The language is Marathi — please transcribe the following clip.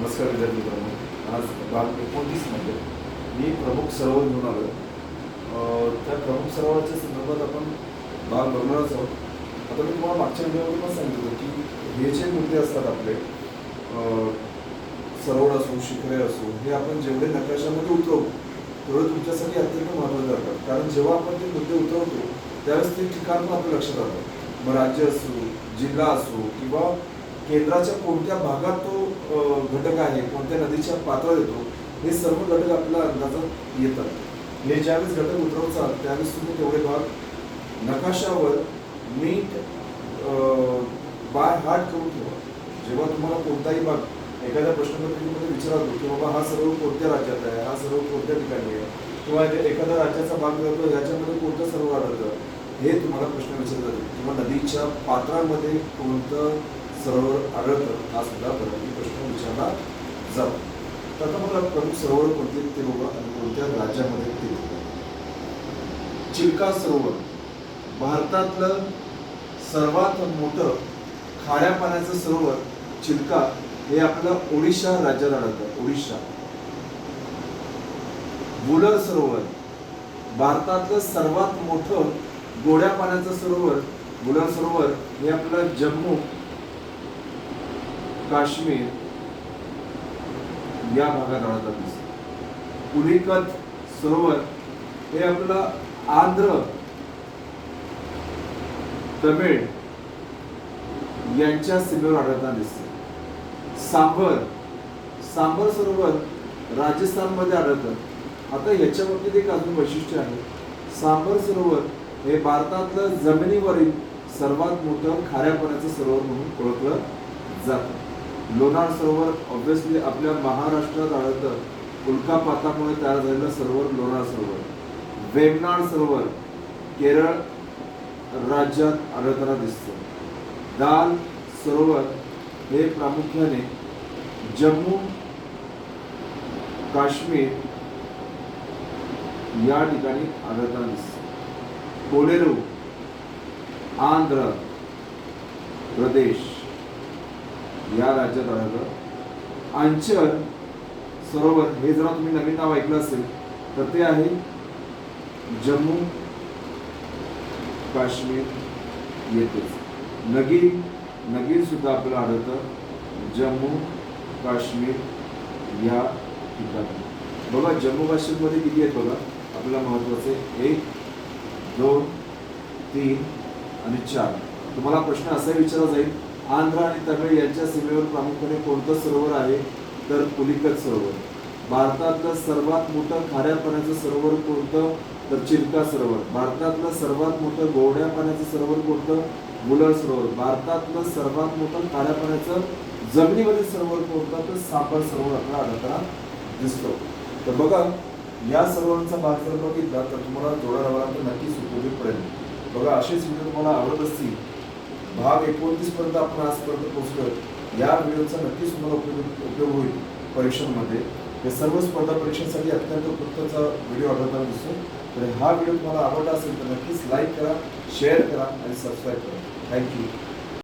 नमस्कार विद्यार्थी मित्रांनो. आज भाग एकोणतीसमध्ये मी प्रमुख सरोवर घेऊन आलो त्या प्रमुख सरोवराच्या संदर्भात आपण भाग बघणारच आहोत. आता मी तुम्हाला मागच्या व्हिडिओमध्ये पण सांगितलं होतं की हे जे मुद्दे असतात आपले सरोड सरोवर असो शिखरे असो हे आपण जेवढे नकाशामध्ये उतरवू तेवढं तुमच्यासाठी अत्यंत महत्त्वाचे असतात. कारण जेव्हा आपण ते मुद्दे उतरवतो त्यावेळेस ते ठिकाण पण आपल्या लक्षात आलं मग राज्य असो जिल्हा असो किंवा केंद्राच्या कोणत्या भागात तो घटक आहे कोणत्या नदीच्या पात्रात येतो हे सर्व घटक आपल्या अंदाजात येतात. हे ज्यावेळेस घटक उतरवतात त्यावेळेस तुम्ही तेवढे भाग नकाशावर नीट बाय हार्ट करून ठेवा. जेव्हा तुम्हाला कोणताही भाग एखाद्या प्रश्नपत्रिकेमध्ये विचारतो की बाबा हा सर्व कोणत्या राज्यात आहे हा सर्व कोणत्या ठिकाणी आहे किंवा एखादा राज्याचा भाग जातो याच्यामध्ये कोणतं सर्व आढळतं हे तुम्हाला प्रश्न विचारतात. किंवा नदीच्या पात्रामध्ये कोणतं सरोवर आढळतं हा सुद्धा बऱ्यापैकी प्रश्न विचारला जातो. तर आता मला प्रमुख सरोवर कोणते ते बघा आणि कोणत्या राज्यामध्ये ते बघा. चिल्का सरोवर. भारतातलं सर्वात मोठं खाऱ्या पाण्याचं सरोवर चिल्का हे आपलं ओडिशा राज्यात आढळतं ओडिशा. बुलर सरोवर. भारतातलं सर्वात मोठं गोड्या पाण्याचं सरोवर बुलर सरोवर हे आपलं जम्मू काश्मीर या भागात आढळतात दिसत. पुलिकत सरोवर हे आपलं आंध्र तमिळ यांच्या सीमेवर आढळताना दिसते. सांबर सांबर सरोवर राजस्थानमध्ये आढळतं आता याच्या बाबतीत एक अजून वैशिष्ट्य आहे. सांबर सरोवर हे भारतातलं जमिनीवरील सर्वात मोठं खाऱ्या पाण्याचं सरोवर म्हणून ओळखलं जातं. लोणार सरोवर ऑब्व्हियसली आपल्या महाराष्ट्रात आढळतं उल्कापातामुळे तयार झालेलं सरोवर लोणार सरोवर. वेमनाड सरोवर केरळ राज्यात आढळताना दिसतं. दाल सरोवर हे प्रामुख्याने जम्मू काश्मीर या ठिकाणी आढळताना दिसतं. कोलेरू आंध्र प्रदेश. या राज्यात आढळतं अंचल सरोवर हे जरा तुम्ही नवीन नाव ऐकलं असेल तर ते आहे जम्मू काश्मीर येथेच नगीर नगीर सुद्धा आपल्याला आढळतं जम्मू काश्मीर या ठिकाणी. बघा जम्मू काश्मीरमध्ये किती आहेत बघा आपल्याला महत्त्वाचे एक दोन तीन आणि चार. तुम्हाला प्रश्न असा विचारला जाईल आंध्र आणि तमिळ यांच्या सीमेवर प्रामुख्याने कोणतं सरोवर आहे तर पुलिकत सरोवर. भारतातलं सर्वात मोठं खाऱ्या पाण्याचं सरोवर कोणतं तर चिल्का सरोवर. भारतातलं सर्वात मोठं गोड्या पाण्याचं सरोवर कोणतं बुलर सरोवर. भारतातलं सर्वात मोठं खाऱ्या पाण्याचं जमिनीवरील सरोवर कोणतं तर सापर सरोवर आपला आढळताना दिसतो. तर बघा या सर्वांचा भाग जर बघितला तर तुम्हाला जोडा लावायला तर नक्कीच उपयोगी पडेल. बघा असेच व्हिडिओ तुम्हाला आवडत असतील भाग एकोणतीस पर्यंत आपण आजपर्यंत पोहोचलो या व्हिडिओचा नक्कीच तुम्हाला उपयोग उपयोग होईल परीक्षांमध्ये. हे सर्व स्पर्धा परीक्षांसाठी अत्यंत उपयुक्तचा व्हिडिओ आढळताना दिसतो. तर हा व्हिडिओ तुम्हाला आवडला असेल तर नक्कीच लाईक करा शेअर करा आणि सबस्क्राईब करा. थँक्यू.